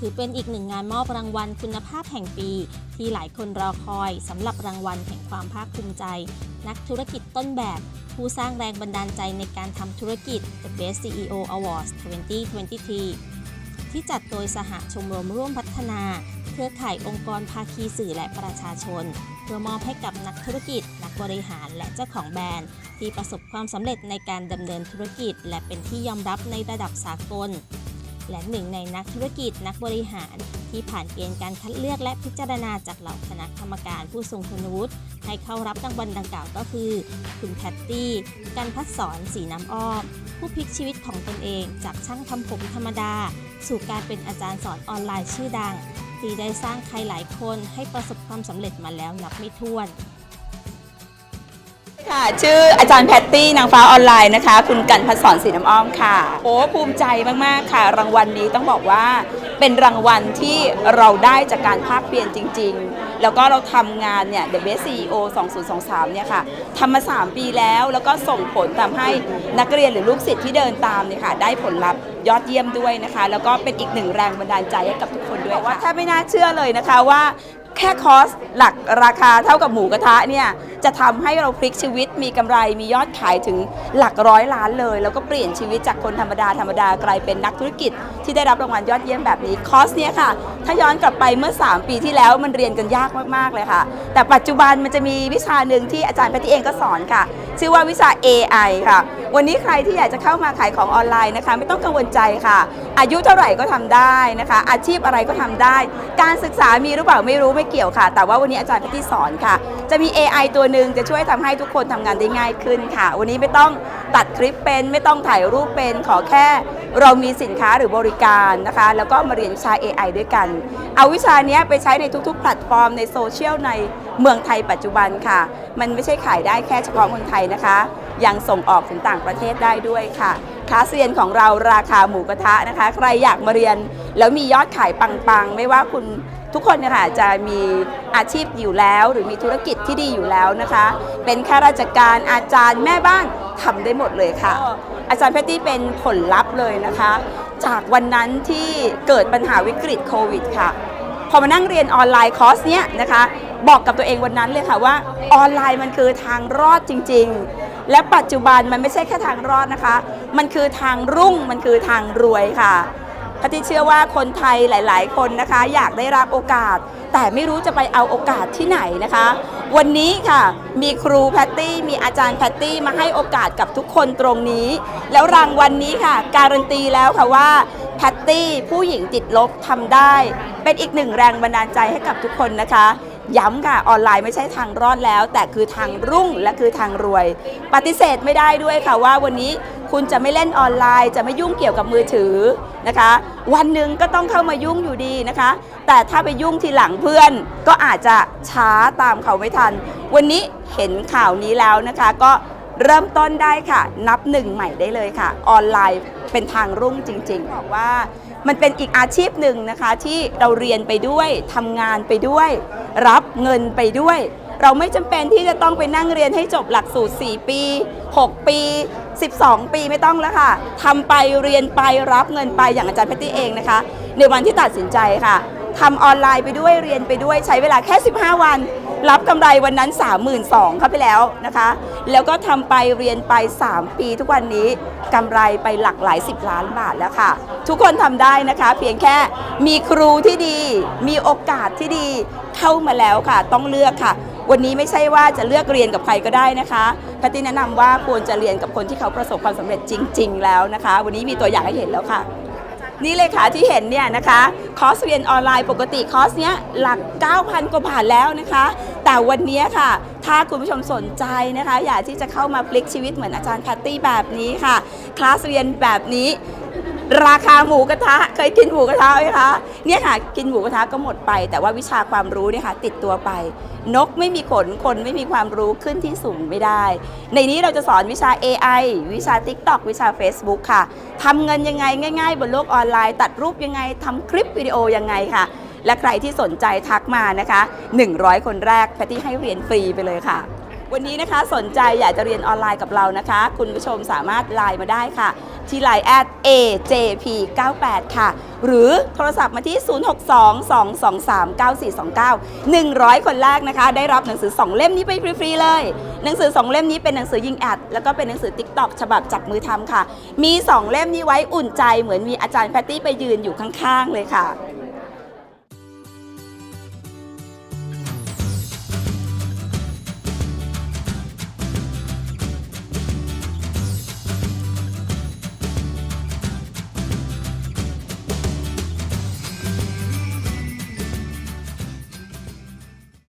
ถือเป็นอีกหนึ่งงานมอบรางวัลคุณภาพแห่งปี ที่หลายคนรอคอยสำหรับรางวัลแห่งความภาคภูมิใจ นักธุรกิจต้นแบบ ผู้สร้างแรงบันดาลใจในการทำธุรกิจ The Best CEO Awards 2023 ที่จัดโดยสหชมรมร่วมพัฒนา เครือข่ายองค์กรภาคีสื่อและประชาชน เพื่อมอบให้กับนักธุรกิจ นักบริหารและเจ้าของแบรนด์ ที่ประสบความสำเร็จในการดำเนินธุรกิจ และเป็นที่ยอมรับในระดับสากล และหนึ่งในนักธุรกิจนักบริหาร ที่ผ่านเกณฑ์การคัดเลือกและพิจารณาจากเหล่าคณะกรรมการผู้ทรงคุณวุฒิให้เข้ารับรางวัลดังกล่าวก็คือ คุณแพตตี้กันพัฒสอนสีน้ำอ้อม ผู้พลิกชีวิตของตนเองจากช่างทำผมธรรมดา สู่การเป็นอาจารย์สอนออนไลน์ชื่อดัง ที่ได้สร้างใครหลายคนให้ประสบความสำเร็จมาแล้วนับไม่ถ้วน ค่ะ ชื่ออาจารย์แพตตี้นางฟ้าออนไลน์นะคะ คุณกันพัฒสอนสีน้ำอ้อมค่ะ โอ้ภูมิใจมาก ๆ ค่ะ รางวัลนี้ต้องบอกว่าเป็นรางวัลที่เราได้จากการภาคเปลี่ยนจริง ๆ แล้วก็เราทำงานเนี่ย The Best CEO 2023 เนี่ยค่ะทำมา 3 ปีแล้วแล้วก็ส่งผลทำให้นักเรียนหรือลูกศิษย์ที่เดินตามเนี่ยค่ะ ได้ผลลัพธ์ยอดเยี่ยมด้วยนะคะ แล้วก็เป็นอีกหนึ่งแรงบันดาลใจให้กับทุกคนด้วยค่ะว่าแทบไม่น่าเชื่อเลยนะคะว่าแค่คอสหลักราคาเท่ากับหมูกระทะเนี่ย จะทำให้เราพลิกชีวิตมีกำไรมียอดขายถึงหลักร้อยล้านเลย แล้วก็เปลี่ยนชีวิตจากคนธรรมดาธรรมดากลายเป็นนักธุรกิจ ที่ได้รับรางวัลยอดเยี่ยมแบบนี้คอสเนี่ยค่ะ ถ้าย้อนกลับไปเมื่อ 3 ปีที่แล้วมันเรียนกันยากมากๆเลยค่ะ แต่ปัจจุบันมันจะมีวิชาหนึ่งที่อาจารย์แพทย์เองก็สอนค่ะ ชื่อว่าวิชา AI ค่ะ วันนี้ใครที่อยากจะเข้ามาขายของออนไลน์นะคะ ไม่ต้องกังวลใจค่ะ อายุเท่าไหร่ก็ทำได้นะคะ อาชีพอะไรก็ทำได้ การศึกษามีหรือเปล่าไม่รู้ไม่เกี่ยวค่ะ แต่ว่าวันนี้อาจารย์แพทย์สอนค่ะ จะมี AI ตัวหนึ่งจะช่วยทำให้ทุกคนทำงานได้ง่ายขึ้นค่ะ วันนี้ไม่ต้องตัดคลิปเป็น ไม่ต้องถ่ายรูปเป็นขอแค่ เรามีสินค้าหรือบริการนะคะ แล้วก็มาเรียนวิชา AI ด้วยกัน เอาวิชานี้ไปใช้ในทุกๆแพลตฟอร์มในโซเชียลในเมืองไทยปัจจุบันค่ะ มันไม่ใช่ขายได้แค่เฉพาะเมืองไทยนะคะ ยังส่งออกถึงต่างประเทศได้ด้วยค่ะคลาสเรียนของเราราคาหมูกระทะนะคะ ใครอยากมาเรียนแล้วมียอดขายปังๆ ไม่ว่าคุณ ทุกคนเนยคะจะมีอาชีพอยู่แล้ว หรือมีธุรกิจที่ดีอยู่แล้วนะคะ เป็นข้าราชการอาจารย์แม่บ้านทำได้หมดเลยค่ะ อาจารย์แพตตี้เป็นผลลัพธ์เลยนะคะ จากวันนั้นที่เกิดปัญหาวิกฤตโควิดค่ะ พอมานั่งเรียนออนไลน์คอร์สเนี้ยนะคะ บอกกับตัวเองวันนั้นเลยค่ะว่าออนไลน์มันคือทางรอดจริง ๆ และปัจจุบันมันไม่ใช่แค่ทางรอดนะคะ มันคือทางรุ่งมันคือทางรวยค่ะ พติเชื่อว่าคนไทยหลาย ๆ คนนะคะ อยากได้รับโอกาส แต่ไม่รู้จะไปเอาโอกาสที่ไหนนะคะ วันนี้ค่ะมีครูแพตตี้มีอาจารย์แพตตี้มาให้โอกาสกับทุกคนตรงนี้ แล้วรางวัลนนี้ค่ะ การันตีแล้วค่ะว่าแพตตี้ผู้หญิงติดลบทำได้ เป็นอีกหนึ่งแรงบันดาลใจให้กับทุกคนนะคะ ย้ำค่ะออนไลน์ไม่ใช่ทางรอดแล้ว แต่คือทางรุ่งและคือทางรวย ปฏิเสธไม่ได้ด้วยค่ะว่าวันนี้คุณจะไม่เล่นออนไลน์ จะไม่ยุ่งเกี่ยวกับมือถือนะคะ วันหนึ่งก็ต้องเข้ามายุ่งอยู่ดีนะคะ แต่ถ้าไปยุ่งทีหลังเพื่อน ก็อาจจะช้าตามเขาไม่ทัน วันนี้เห็นข่าวนี้แล้วนะคะ ก็ เริ่มต้นได้ค่ะ นับหนึ่งใหม่ได้เลยค่ะ ออนไลน์เป็นทางรุ่งจริง ๆ บอกว่ามันเป็นอีกอาชีพหนึ่งนะคะที่เราเรียนไปด้วยทำงานไปด้วย รับเงินไปด้วย เราไม่จำเป็นที่จะต้องไปนั่งเรียนให้จบหลักสูตร 4 ปี 6 ปี 12 ปีไม่ต้องแล้วค่ะทำไปเรียนไปรับเงินไปอย่างอาจารย์แพตตี้เองนะคะ ในวันที่ตัดสินใจค่ะทำออนไลน์ไปด้วยเรียนไปด้วยใช้เวลาแค่ 15 วัน รับกำไรวันนั้น 32,000เข้าไปแล้วนะคะ แล้วก็ทำไปเรียนไป 3 ปีทุกวันนี้กำไรไปหลักหลาย 10 ล้านบาทแล้วค่ะ ทุกคนทำได้นะคะ เพียงแค่มีครูที่ดี มีโอกาสที่ดีเข้ามาแล้วค่ะ ต้องเลือกค่ะ วันนี้ไม่ใช่ว่าจะเลือกเรียนกับใครก็ได้นะคะแพตตีแนะนำว่าควรจะเรียนกับคนที่เขาประสบความสำเร็จจริง ๆ แล้วนะคะ วันนี้มีตัวอย่างให้เห็นแล้วค่ะนี่เลยค่ะที่เห็นเนี่ยนะคะ คอร์สเรียนออนไลน์ปกติคอร์สเนี้ยหลัก 9,000 กว่าบาทแล้วนะคะ แต่วันนี้ค่ะ ถ้าคุณผู้ชมสนใจนะคะ อยากที่จะเข้ามาพลิกชีวิตเหมือนอาจารย์แพตตี้แบบนี้ค่ะ คลาสเรียนแบบนี้ ราคาหมูกระทะเคยกินหมูกระทะไหมคะเนี่ยค่ะกินหมูกระทะก็หมดไป แต่ว่าวิชาความรู้เนี่ยค่ะติดตัวไป นกไม่มีขนคนไม่มีความรู้ขึ้นที่สูงไม่ได้ ในนี้เราจะสอนวิชา AI วิชา TikTok วิชา Facebook ค่ะทำเงินยังไงง่าย ๆ บนโลกออนไลน์ ตัดรูปยังไงทำคลิปวิดีโอยังไงค่ะ และใครที่สนใจทักมานะคะ 100 คนแรกแพตตี้ให้เรียนฟรีไปเลยค่ะ วันนี้นะคะสนใจอยากจะเรียนออนไลน์กับเรานะคะ คุณผู้ชมสามารถไลน์มาได้ค่ะ ที่ไลน์ at ajp98 ค่ะ หรือโทรศัพท์มาที่ 0622239429 100 คนแรกนะคะ ได้รับหนังสือ 2 เล่มนี้ไปฟรีๆเลย หนังสือ 2 เล่มนี้เป็นหนังสือยิงแอด แล้วก็เป็นหนังสือ TikTok ฉบับจับมือทำค่ะ มี 2 เล่มนี้ไว้อุ่นใจเหมือนมีอาจารย์แพตตี้ไปยืนอยู่ข้างๆเลยค่ะ